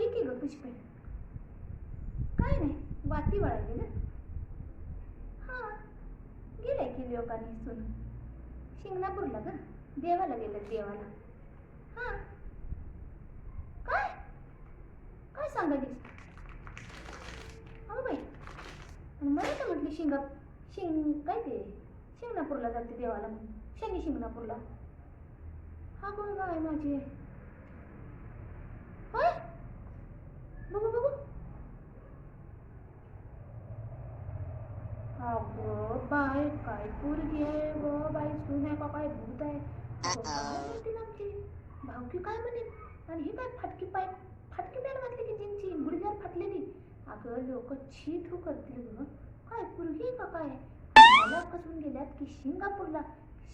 ये की ग पुष्पे. काय नाही वाती वळाली ना? हां गेलाय की लोकांनी सुन शिंगणापूरला ग देवाला गेलं देवाला. हां. काय? काय सांगालीस हो बाई आणि मला तर म्हटली शिंगा शिंग काय ते? शिंगणापूरला जाते देवाला म्हणून. शनी शिंगणापूरला. हा कोण गाय माझी आहे होय बघू बघू अगं बाय काय पोरगी आहे ग? बाई सून आहे का काय भूत आहे. अगं, काय म्हणतील आमची. भावकी काय म्हणेल आणि ही काय फाटकी पाय फाटकी पॅन्ट घातली की जीनची गुडघ्यावर फाटलेली. अगं लोक छी थू करतील ग. काय पोरगी आहे का काय? मला कसून गेल्यात की सिंगापूरला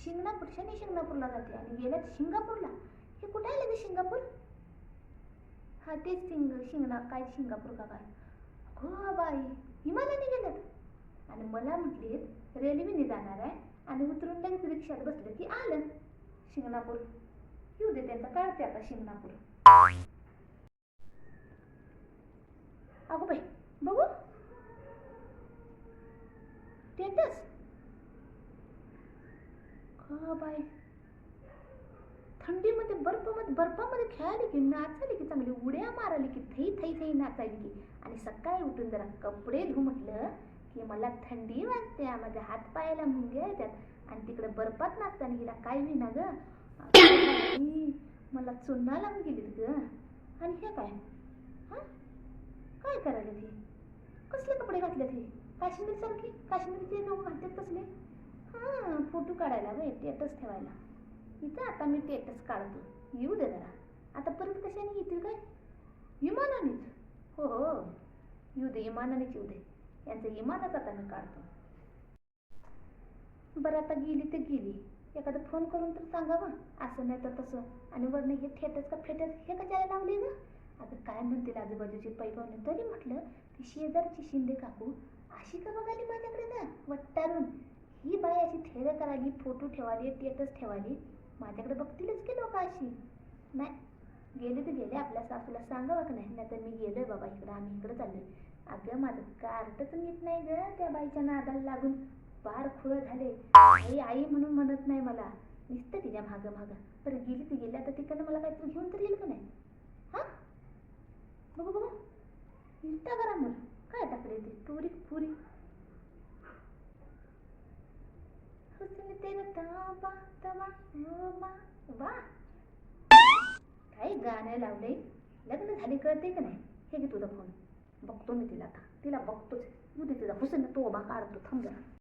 शिंगणापूर शनी शिंगणापूरला जाते आणि गेल्यात सिंगापूरला हे कुठे आहे लगे सिंगापूर हा तेच सिंग शिंगणा काय सिंगापूर का काय? हो बाई विमानाने गेल्यात. आणि मला म्हटलीत रेल्वेने जाणार आहे आणि उतरून लगेच रिक्षात बसलं की आलं. शिंगणापूर. येऊ दे त्यांचा काढते आता शिंगणापूर. अगो बाई बघू. स्टेटस का बाई? थंडीमध्ये बर्फामध्ये बर्फामध्ये खेळाली की नाचाली की चांगली उड्या माराली की थई थई थई नाचायली की आणि सकाळी उठून जरा कपडे धू म्हटलं की मला थंडी वाजते माझ्या हात पायाला मुंग्या येतात आणि तिकडे बर्फात नाचताना हिला काय होईना ग. मला चुन्ना लावून गेलीत ग. आणि हे काय? हां? काय करायला ते? कसले कपडे घातले ते काश्मीर सारखी काश्मीरचे लोक घालतात कसले? हां फोटो काढायला वे टेटस ठेवायला. इथं आता मी टेटस काढतो. येऊ दे जरा. आता परत कशाने येतील काय? विमानानेच. हो हो. येऊ दे विमानानेच येऊ दे. यांचं इमानच आता मी काढतो. बरं आता गेली तर गेली. एखादा फोन करून तर सांगावं. असं नाही तर तसं. आणि वरनं हे थेटच का फेटच हे कशाला लावले ना आता काय म्हणतील आजूबाजूचे पैपावणे तरी म्हटलं ती शेजारची शिंदे काकू अशी का बघाली माझ्याकडे ना? वट्टारून. ही बाई अशी थेर करायली फोटो ठेवाली टेटस ठेवाली माझ्याकडे बघतीलच की लोक अशी. नाही. गेले तर गेले. आपल्या सासूला सांगावं का नाही? नाहीतर मी गेलोय बाबा इकडं. आम्ही इकडं चाललोय. अगं माझं कार्टच नीट नाही ग त्या बाईच्या नादाला लागून. फार खुळ झाले. आई आई म्हणून म्हणत नाही मला. निसतं तिच्या मागं मागं. बरं गेली ती गेली आता तिकडनं मला काहीतरी घेऊन तर येईल का नाही? हां? बघू बघू. इंस्टाग्रामवर काय टाकले ते? पुरी पुरी. हुस्न तेरा ताबा तबा रोमा वा काय गाणं लावले लग्न झाले कळते का नाही? बघतो मी तिला आता तिला बघतोच उद्या तिचा हुसेन तो उभा काढतो. थांब जरा.